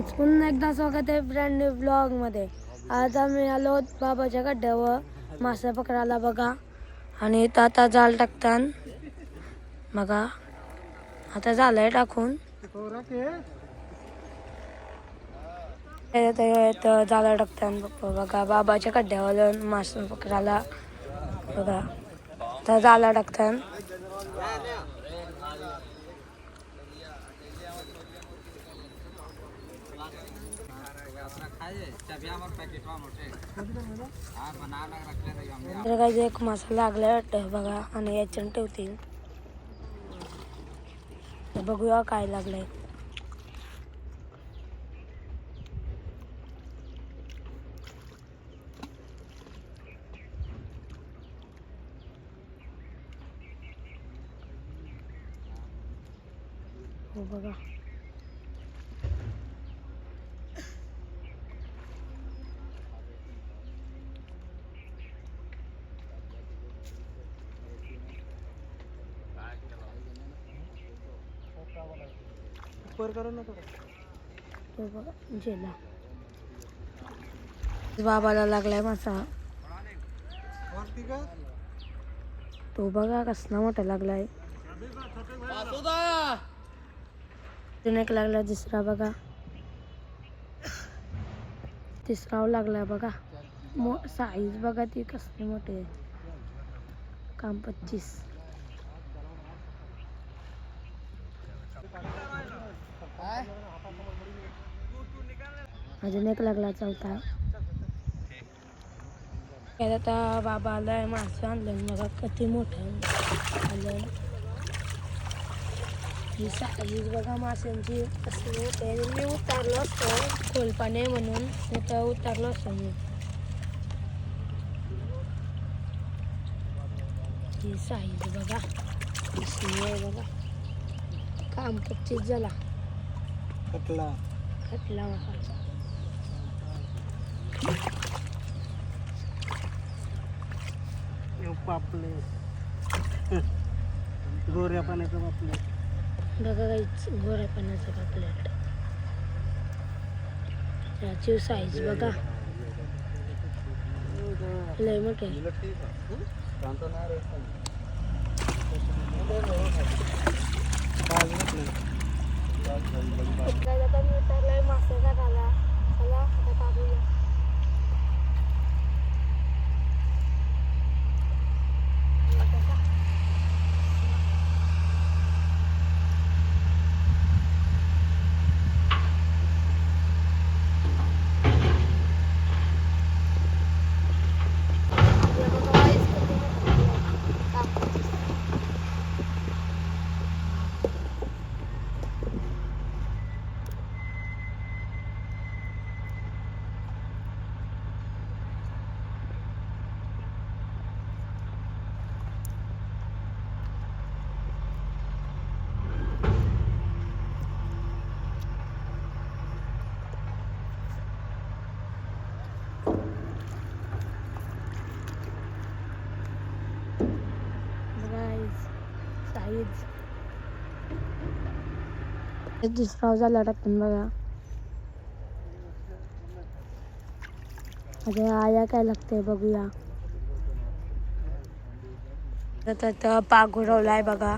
पुन्हा एकदा स्वागत आहे ब्रँड न्यू ब्लॉगमध्ये. आज आम्ही आलो बाबाच्या गड्ड्यावर. मासे पकडायला बघा. आणि इथं आता जाल टाकतान. बघा. आता झालंय टाकून. इथं टाकतान. बघा बाबाच्या गड्ड्यावर मासे पकडायला. बघा. आता जाळं टाकतान. तर काही एक मासा लागलाय वाटतं बघा आणि याच्यानं ठेवतील तर बघूया काय लागलंय. हो बघा. हो बघा जेला. बाबाला लागलाय मासा. तो बघा कसला मोठा लागलाय. अजून एक लागला दुसरा बघा. तिसरा लागलाय बघा. मो साईज बघा ती कसली मोठी आहे. काम पच्चीस. अजून एक लागला चौथा. आता बाबा आलाय मासे आणलं बघा किती मोठं आलं. ही साईज बघा माशांची असली मी उतारलो असतो. खोलपाने म्हणून. इथं उतारलो असतो मी. ही साईज बघा. बघा. काम पच्चीस झाला? कटला खटला बघा पापले गोऱ्या पाण्याचं पापले बघा काहीच गोऱ्या पाण्याचं कपलेट त्याची साईज बघा. लय मोठे मासे काढायला. चला आता काढूया. साईज दुसरा झाला टाकून बघा. आता आया काय लागतंय बघूया. तर पाग उडवलाय बघा.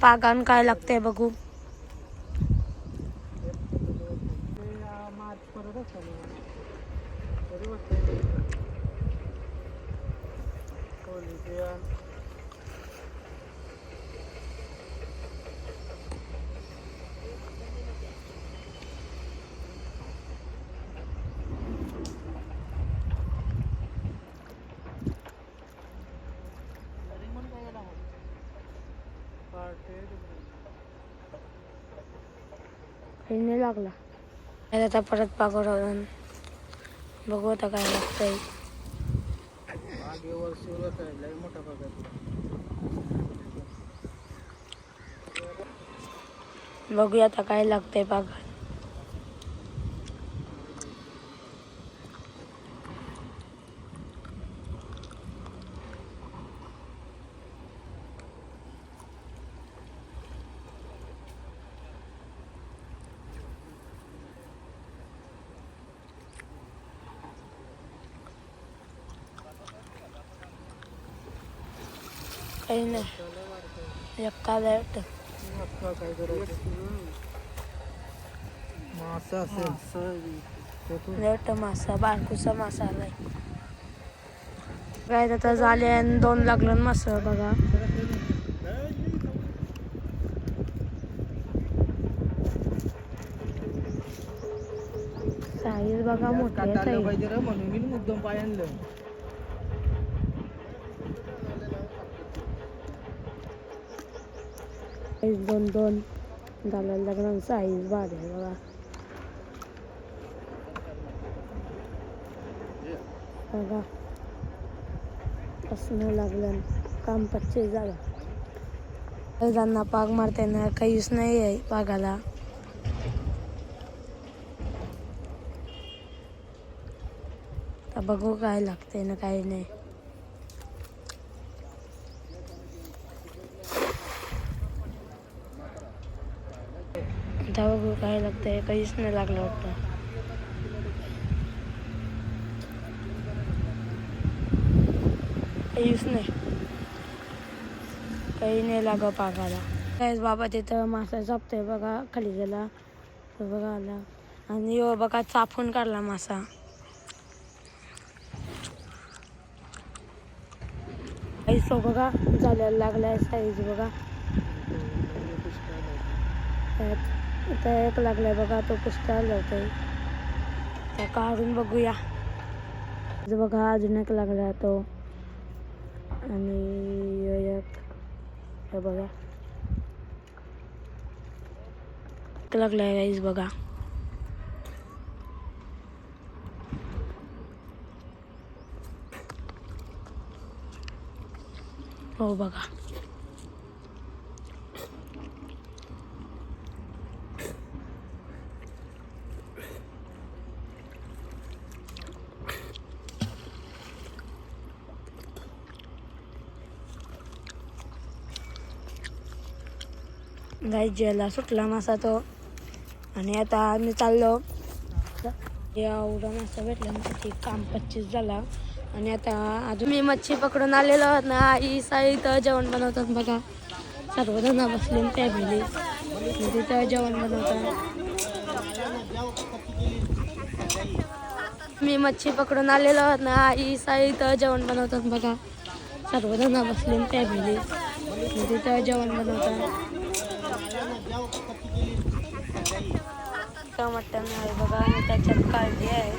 पागान काय लागतंय बघू मात परत काही नाही लागला. आता आता परत पाग बघू आता काय लागतंय आहे बघूया आता काय लागतंय पाकड काही नाही काय करायचं मासा असेल लेट मासा बारकूचा मासा आलाय काय आता झाले आणि दोन लागलं ना मासा बघा. साईज बघा मोठे पाहिजे म्हणून मी मुद्दाम पाय आणलं. साईज दोन दोन झालं लग्न साईज वाढेल बघा बघा असणं लागलं काम पच्चे झालं त्यांना पाग मारताना काहीच नाही आहे पागाला बघू काय लागतंय ना काही नाही आता बघू काय लागतंय काहीच नाही लागलं वाटतं. काहीच नाही. काही नाही लाग पागाला काय बाबा तिथं मासा चापतोय बघा खाली गेला. बघा आला. आणि यो बघा चापून काढला मासा. साईज तो बघा झाल्याला लागलाय साईज बघा. आता एक लागलाय बघा तो पुष्कळ लावतोय. त्या काढून बघूया. बघा अजून एक लागला तो. आणि एक हे बघा. एक लागलाय गाईज बघा. हो बघा. गाईत जेला सुटला मासा तो. आणि आता आम्ही चाललो. एवढा मासा भेटला ना ते काम पच्चीस झाला. आणि आता अजून मी मच्छी पकडून आलेलो आहोत ना आई साई इथं जेवण बनवतात बघा. सर्वजण बसले फॅमिली तिथं जेवण बनवतात. मी मच्छी पकडून आलेलो आहोत ना आई साई इथं जेवण बनवतात बघा. सर्वजण बसले फॅमिली तिथं जेवण बनवतात. टमाटर आहे बघा आणि त्याच्यात काळजी आहे.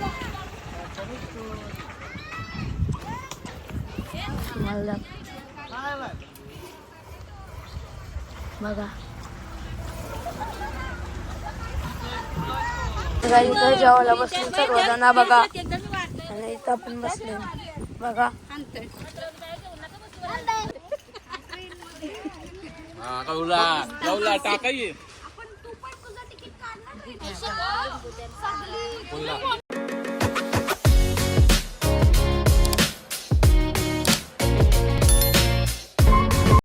मला बघा. इथं जेवायला बसले सर्वजण बघा. आणि इथं पण बसले. बघा. कौला कौला टाकाई